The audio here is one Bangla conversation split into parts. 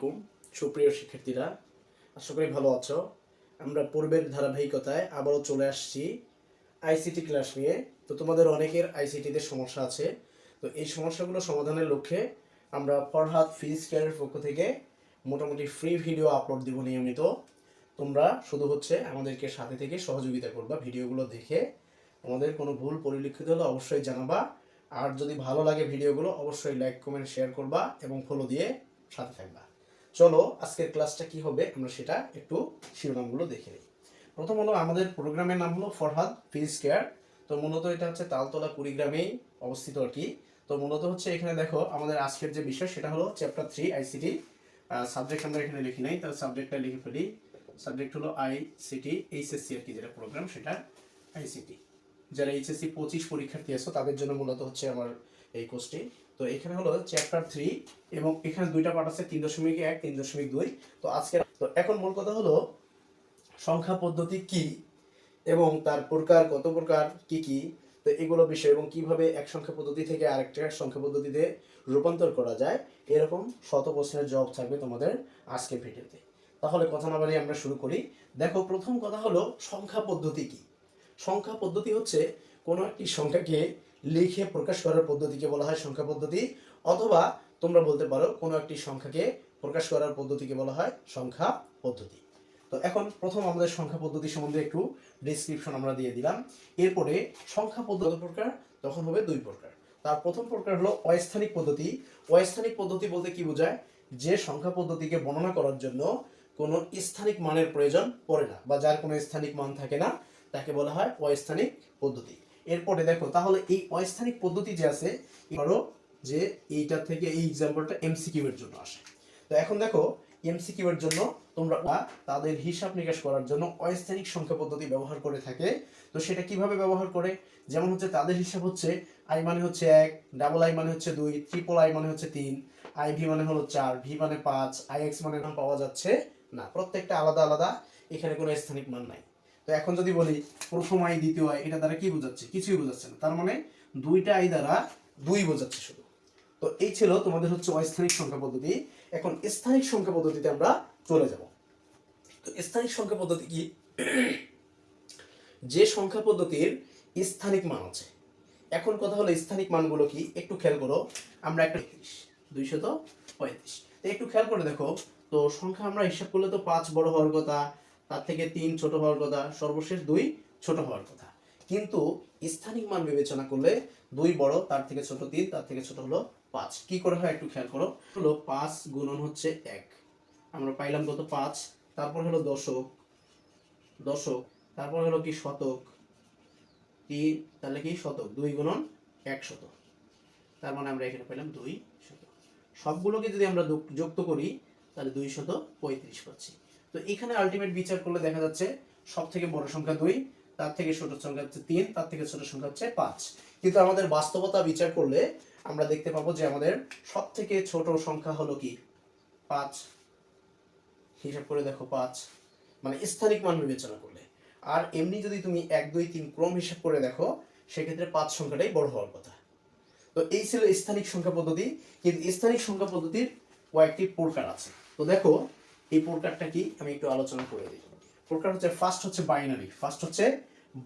আলাইকুম। সুপ্রিয় শিক্ষার্থীরা, আশা করি ভালো আছো। আমরা পূর্বের ধারাবাহিকতায় আবারও চলে আসছি আইসিটি ক্লাস নিয়ে। তো তোমাদের অনেকের আইসিটিতে সমস্যা আছে। তো এই সমস্যাগুলো সমাধানের লক্ষ্যে আমরা ফরহাদ ফিজ কেয়ারের পক্ষ থেকে মোটামুটি ফ্রি ভিডিও আপলোড দিব নিয়মিত। তোমরা শুধু হচ্ছে আমাদেরকে সাথে থেকে সহযোগিতা করবা ভিডিওগুলো দেখে। তোমাদের কোনো ভুল পরিলক্ষিত হলে অবশ্যই জানাবা। আর যদি ভালো লাগে ভিডিওগুলো, অবশ্যই লাইক কমেন্ট শেয়ার করবা এবং ফলো দিয়ে সাথে থাকবা। চলো, আজকের ক্লাসটা কি হবে? আমরা সেটা একটু শিরোনামগুলো দেখে নিই। প্রথম হলো, আমাদের প্রোগ্রামের নাম হলো ফরহাদ ফিজ কেয়ার। তো মূলত এটা হচ্ছে তালতলা কুড়িগ্রামেই অবস্থিত আর কি। তো মূলত হচ্ছে এখানে দেখো, আমাদের আজকের যে বিষয়, সেটা হলো চ্যাপ্টার থ্রি আইসিটি সাবজেক্ট আমরা এখানে লিখি নাই। তার সাবজেক্টটা লিখে ফেলি। সাবজেক্ট হলো আইসিটি এইচএসসি আর কি যেটা প্রোগ্রাম সেটা আইসিটি যারা এইচএসসি পঁচিশ পরীক্ষার্থী আছো, তাদের জন্য মূলত হচ্ছে আমার এই কোর্সটি তো এখানে হলো চ্যাপ্টার থ্রি এবং এখানে দুইটা পার্ট আছে, তিন দশমিক এক, তিন দশমিক দুই। তো আজকে তো এখন মূল কথা হলো সংখ্যা পদ্ধতি কি এবং তার প্রকার কত প্রকার, কি কি? তো এগুলো বিষয় এবং কীভাবে এক সংখ্যা পদ্ধতি থেকে আরেকটা সংখ্যা পদ্ধতিতে রূপান্তর করা যায়, এরকম শত প্রশ্নের জবাব থাকবে তোমাদের আজকের ভিডিওতে। তাহলে কথা না বাড়িয়ে আমরা শুরু করি। দেখো, প্রথম কথা হলো সংখ্যা পদ্ধতি কি? সংখ্যা পদ্ধতি হচ্ছে কোনো একটি সংখ্যাকে লিখে প্রকাশ করার পদ্ধতিকে বলা হয় সংখ্যা পদ্ধতি, অথবা তোমরা বলতে পারো কোনো একটি সংখ্যাকে প্রকাশ করার পদ্ধতিকে বলা হয় সংখ্যা পদ্ধতি। তো এখন প্রথম আমাদের সংখ্যা পদ্ধতি সম্বন্ধে একটু ডিসক্রিপশন আমরা দিয়ে দিলাম। এরপরে সংখ্যা পদ্ধতি প্রকার? তখন হবে দুই প্রকার। তার প্রথম প্রকার হলো অস্থানিক পদ্ধতি। অস্থানিক পদ্ধতি বলতে কি বোঝায়? যে সংখ্যা পদ্ধতিকে বর্ণনা করার জন্য কোনো স্থানিক মানের প্রয়োজন পড়ে না, বা যার কোনো স্থানিক মান থাকে না, তাকে বলা হয় অস্থানিক পদ্ধতি। এরপরে দেখো, তাহলে এই অস্থানিক পদ্ধতি যে আছে ধরো যে এইটা থেকে এই এক্সাম্পলটা এমসিকিউ এর জন্য আসে। তো এখন দেখো এমসিকিউ এর জন্য তোমরা তাদের হিসাব নিকাশ করার জন্য অস্থানিক সংখ্যা পদ্ধতি ব্যবহার করে থাকে। তো সেটা কীভাবে ব্যবহার করে? যেমন হচ্ছে তাদের হিসাব হচ্ছে আই মানে হচ্ছে এক ডাবল আই মানে হচ্ছে দুই ট্রিপল আই মানে হচ্ছে তিন আই ভি মানে হলো চার ভি মানে পাঁচ আই এক্স মানে পাওয়া যাচ্ছে না। প্রত্যেকটা আলাদা আলাদা, এখানে কোনো স্থানিক মান নাই। তো এখন যদি বলি প্রথম আই, দ্বিতীয় আই, এটা দ্বারা কি বোঝাচ্ছে? কিছুই বোঝাচ্ছে না। তার মানে দুইটা আই দ্বারা দুই বোঝাচ্ছে শুধু। তো এই ছিল তোমাদের হচ্ছে অস্থানিক সংখ্যা পদ্ধতি। এখন স্থানিক সংখ্যা পদ্ধতিতে আমরা চলে যাব। তো স্থানিক সংখ্যা পদ্ধতি কি? যে সংখ্যা পদ্ধতির স্থানিক মান আছে। এখন কথা হলো স্থানিক মানগুলো কি? একটু খেয়াল করো। আমরা একটা দুইশত পঁয়ত্রিশ। একটু খেয়াল করে দেখো, তো সংখ্যা আমরা হিসাব করলে তো পাঁচ বড় হওয়ার কথা। তার থেকে তিন ছোট হওয়ার কথা, সর্বশেষ দুই ছোট হওয়ার কথা। কিন্তু স্থানিক মান বিবেচনা করলে দুই বড়, তার থেকে ছোট তিন, তার থেকে ছোট হলো পাঁচ। কি করে হয় একটু খেয়াল করো? হলো পাঁচ গুণন হচ্ছে এক। আমরা পাইলাম কত? পাঁচ। তারপর হলো দশক। দশক। তারপর হলো কি? শতক। তিন। তাহলে কি? শতক। দুই গুণন এক শতক। তার মানে আমরা এখানে পেলাম দুই শতক। সবগুলোকে যদি আমরা যুক্ত করি, তাহলে দুই শত পঁয়ত্রিশ পাচ্ছি। তো এখানে আলটিমেট বিচার করলে দেখা যাচ্ছে সব থেকে বড় সংখ্যা দুই, তার থেকে ছোট সংখ্যা হচ্ছে তিন, তার থেকে ছোট সংখ্যা হচ্ছে পাঁচ। কিন্তু আমাদের বাস্তবতা বিচার করলে আমরা দেখতে পাবো যে আমাদের সব থেকে ছোট সংখ্যা হলো কি? পাঁচ। হিসাব করে দেখো পাঁচ। মানে স্থানিক মান বিবেচনা করলে। আর এমনি যদি তুমি এক, দুই, তিন ক্রম হিসাব করে দেখো, সেক্ষেত্রে পাঁচ সংখ্যাটাই বড় হওয়ার কথা। তো এই ছিল স্থানিক সংখ্যা পদ্ধতি। কিন্তু স্থানিক সংখ্যা পদ্ধতির কয়েকটি প্রকার আছে। তো দেখো এই প্রকারটা কি আমি একটু আলোচনা করে দিই প্রকার হচ্ছে ফার্স্ট হচ্ছে বাইনারি ফার্স্ট হচ্ছে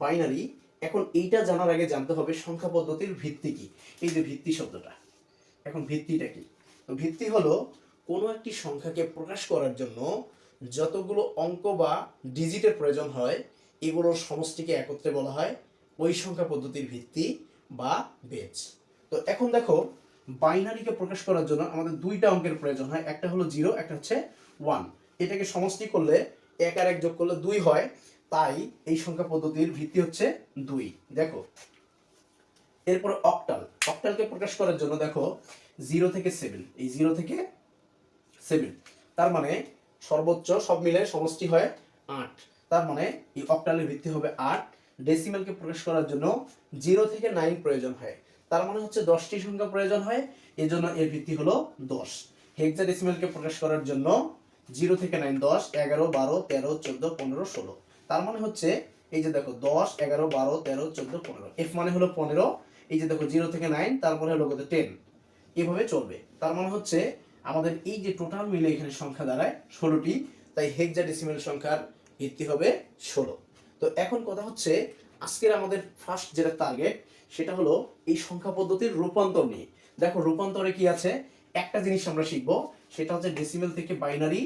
বাইনারি এখন এইটা জানার আগে জানতে হবে সংখ্যা পদ্ধতির ভিত্তি কি? এই যে ভিত্তি শব্দটা। এখন ভিত্তিটা কি? ভিত্তি হলো কোনো একটি সংখ্যাকে প্রকাশ করার জন্য যতগুলো অঙ্ক বা ডিজিটের প্রয়োজন হয় এগুলোর সমষ্টিকে একত্রে বলা হয় ওই সংখ্যা পদ্ধতির ভিত্তি বা বেজ তো এখন দেখো বাইনারিকে প্রকাশ করার জন্য আমাদের দুইটা অঙ্কের প্রয়োজন হয়। একটা হলো জিরো একটা হচ্ছে ওয়ান এটাকে সমষ্টি করলে এক আর এক যোগ করলে দুই হয়, তাই এই সংখ্যা পদ্ধতির ভিত্তি হচ্ছে দুই। দেখো, এরপরে অক্টাল অক্টালকে প্রকাশ করার জন্য দেখো জিরো থেকে সেভেন এই জিরো থেকে সেভেন তার মানে সর্বোচ্চ সব মিলে সমষ্টি হয় আট। তার মানে এই অক্টালের ভিত্তি হবে আট। ডেসিমেলকে প্রকাশ করার জন্য জিরো থেকে নাইন প্রয়োজন হয়। তার মানে হচ্ছে দশটি সংখ্যা প্রয়োজন হয়, এজন্য এর ভিত্তি হলো দশ। হেক্সা ডেসিমেলকে প্রকাশ করার জন্য জিরো থেকে নাইন, দশ, এগারো, বারো, তেরো, চোদ্দ, পনেরো, ষোলো। তার মানে হচ্ছে, এই যে দেখো, দশ, এগারো, বারো, তেরো, চোদ্দ, পনেরো। এফ মানে হলো পনেরো, এই যে দেখো, জিরো থেকে নাইন, তারপরে হলো কত টেন এভাবে চলবে। তার মানে হচ্ছে, আমাদের এই যে টোটাল মিলে এখানে সংখ্যা দাঁড়ায় ষোলোটি, তাই হেক্সা ডেসিমেল সংখ্যার ভিত্তি হবে ষোলো। তো এখন কথা হচ্ছে, আজকের আমাদের ফার্স্ট যেটা টার্গেট সেটা হলো এই সংখ্যা পদ্ধতির রূপান্তর নিয়ে। দেখো, রূপান্তরে কি আছে? একটা জিনিস আমরা শিখব, সেটা হচ্ছে ডেসিমেল থেকে বাইনারি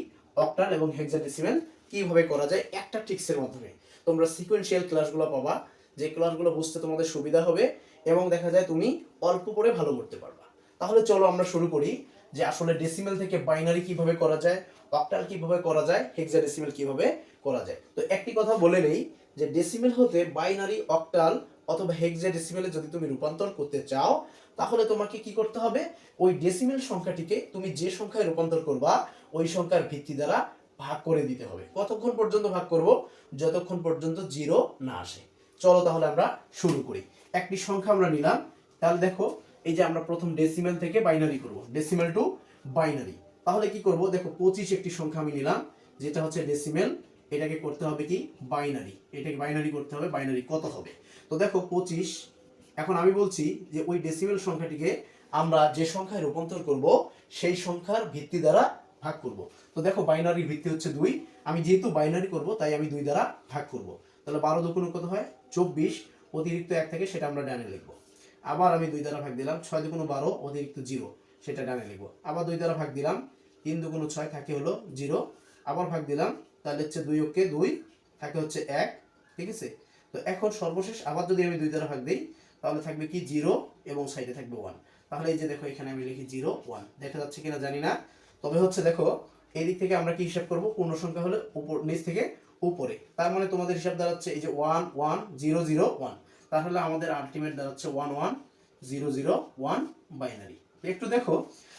অক্টাল এবং হেক্সা ডেসিমেল কীভাবে করা যায় একটা ট্রিক্সের মাধ্যমে। তোমরা সিকোয়েন্সিয়াল ক্লাসগুলো পাবা, যে ক্লাসগুলো বুঝতে তোমাদের সুবিধা হবে এবং দেখা যায় তুমি অল্প করে ভালো করতে পারবা। তাহলে চলো আমরা শুরু করি যে আসলে ডেসিমেল থেকে বাইনারি কীভাবে করা যায় অক্টাল কীভাবে করা যায় হেক্সা ডেসিমেল কীভাবে করা যায়। তো একটি কথা বলে নেই যে ডেসিমেল হতে বাইনারি অক্টাল অথবা হেক্সা ডেসিমেলে যদি তুমি রূপান্তর করতে চাও, তাহলে তোমাকে কি করতে হবে? ওই ডেসিমেল সংখ্যাটিকে তুমি যে সংখ্যায় রূপান্তর করবা, ওই সংখ্যার ভিত্তি দ্বারা ভাগ করে দিতে হবে। কতক্ষণ পর্যন্ত ভাগ করব? যতক্ষণ পর্যন্ত জিরো না আসে। চলো তাহলে আমরা শুরু করি। একটি সংখ্যা আমরা নিলাম। তাহলে দেখো, এই যে আমরা প্রথম ডেসিমেল থেকে বাইনারি করব। ডেসিমেল টু বাইনারি তাহলে কি করব? দেখো, পঁচিশ একটি সংখ্যা আমি নিলাম, যেটা হচ্ছে ডেসিমেল এটাকে করতে হবে কি? বাইনারি এটাকে বাইনারি করতে হবে বাইনারি কত হবে? তো দেখো পঁচিশ, এখন আমি বলছি যে ওই ডেসিমেল সংখ্যাটিকে আমরা যে সংখ্যায় রূপান্তর করব, সেই সংখ্যার ভিত্তি দ্বারা ভাগ করব। তো দেখো বাইনারির ভিত্তি হচ্ছে দুই, আমি যেহেতু বাইনারি করব, তাই আমি দুই দ্বারা ভাগ করব। তাহলে বারো দুগুণ কত হয়? চব্বিশ, অতিরিক্ত এক থেকে সেটা আমরা ডানে লিখব। আবার আমি দুই দ্বারা ভাগ দিলাম, ছয় দুগুণ বারো, অতিরিক্ত জিরো, সেটা ডানে লিখব। আবার দুই দ্বারা ভাগ দিলাম, তিন দুগুণ ছয় থাকে হলো জিরো, আবার ভাগ দিলাম তাহলে হচ্ছে দুই ওকে দুই থাকে হচ্ছে এক, ঠিক আছে? তো এখন সর্বশেষ আবার যদি আমি দুই দ্বারা ভাগ দিই, তাহলে থাকবে কি জিরো এবং সাইডে থাকবে ওয়ান। তাহলে এই যে দেখো, এখানে আমি লিখি জিরো, ওয়ান। দেখা যাচ্ছে কিনা জানি না। তবে হচ্ছে দেখো এই দিক থেকে আমরা কি হিসাব করব? পূর্ণ সংখ্যা হলে উপর, নিচ থেকে উপরে। তার মানে তোমাদের হিসাব দাঁড়াচ্ছে এই যে one one, zero zero, one. তাহলে আমাদের আলটিমেট দাঁড়াচ্ছে one one, zero zero, one binary একটু দেখো,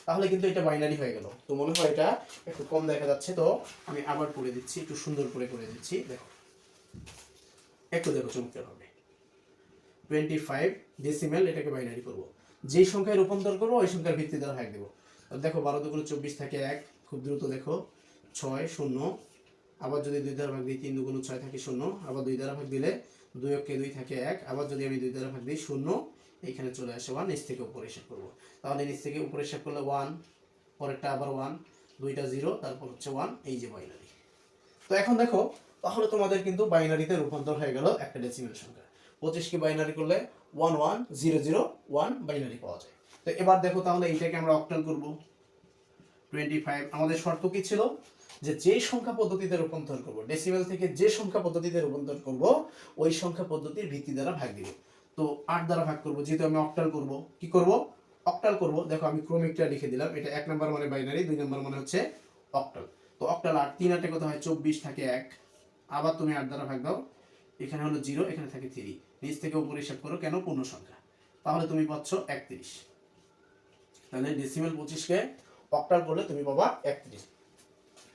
তাহলে কিন্তু এটা বাইনারি হয়ে গেল। তো মনে হয় এটা একটু কম দেখা যাচ্ছে, তো আমি আবার করে দিচ্ছি, একটু সুন্দর করে করে দিচ্ছি, দেখো। একটু দেখো চমৎকার হবে। টোয়েন্টি ফাইভ ডেসিমেল এটাকে বাইনারি করব। যেই সংখ্যায় রূপান্তর করব, ওই সংখ্যার ভিত্তি দ্বারা ভাগ দেবো। দেখো, বারো দুগুলো চব্বিশ থাকে এক, খুব দ্রুত দেখো, ছয়, শূন্য। আবার যদি দুই দ্বারা ভাগ দিই, তিন দুগুণ ছয় থাকে শূন্য। আবার দুই দ্বারা ভাগ দিলে দুই অক্ষে দুই থাকে এক। আবার যদি আমি দুই দ্বারা ভাগ দিই, শূন্য। এইখানে চলে আসে ওয়ান নিচ থেকে উপরে হিসাব করব। তাহলে নিচ থেকে উপরে হিসাব করলে ওয়ান পরেরটা আবার ওয়ান দুইটা জিরো তারপর হচ্ছে ওয়ান এই যে বাইনারি তো এখন দেখো, তাহলে তোমাদের কিন্তু বাইনারিতে রূপান্তর হয়ে গেল একটা ডেসিমেল সংখ্যা। পঁচিশকে বাইনারি করলে one one zero zero one binary পাওয়া যায়। তো এবার দেখো তাহলে এইটাকে আমরা অক্টাল করব। টোয়েন্টি ফাইভ আমাদের শর্ত কি ছিল? যে যে সংখ্যা পদ্ধতিতে রূপান্তর করব ডেসিমেল থেকে যে সংখ্যা পদ্ধতিতে রূপান্তর করব, ওই সংখ্যা পদ্ধতির ভিত্তি দ্বারা ভাগ দিব। তো আট দ্বারা ভাগ করব, যেহেতু আমি অক্টাল করব। কি করব? অক্টাল করব। দেখো, আমি ক্রমিকটা লিখে দিলাম। এটা এক নম্বর মানে বাইনারি দুই নম্বর মানে হচ্ছে অক্টাল তো অক্টাল আট, তিন আটে কত হয়? চব্বিশ থাকে এক। আবার তুমি আট দ্বারা ভাগ দাও। এখানে হলো জিরো এখানে থাকে থ্রি নিচ থেকে উপরে হিসাব করো কেন? পূর্ণ সংখ্যা। তাহলে তুমি পাচ্ছ একত্রিশ। তাহলে ডেসিমেল পঁচিশকে অক্টাল করলে তুমি পাবা একত্রিশ।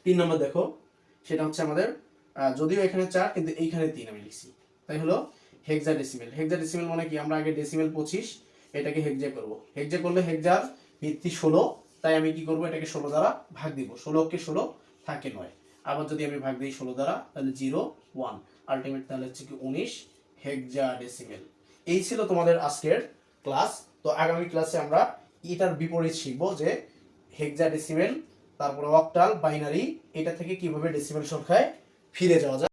তিন নম্বর দেখো, সেটা হচ্ছে আমাদের যদিও এখানে চার, কিন্তু এইখানে তিন আমি লিখছি। তাই হলো হেক্সা ডেসিমেল হেক্সা ডেসিমেল মানে কি? আমরা আগে ডেসিমেল পঁচিশ, এটাকে হেক্সা করব। হেক্সা করলে হেক্সার ভিত্তি ষোলো, তাই আমি কি করব? এটাকে ষোলো দ্বারা ভাগ দিব। ষোলোকে ষোলো, থাকে নয়। আবার যদি আমি ভাগ দিই ষোলো দ্বারা, তাহলে জিরো ওয়ান আলটিমেট তাহলে হচ্ছে কি উনিশ হেক্সা ডেসিমেল এই ছিল তোমাদের আজকের ক্লাস তো আগামী ক্লাসে আমরা এটার বিপরীত শিখব যে হেক্সা ডেসিমেল তারপরে অক্টাল বাইনারি এটা থেকে কীভাবে ডেসিমেল সংখ্যায় ফিরে যাওয়া যায়।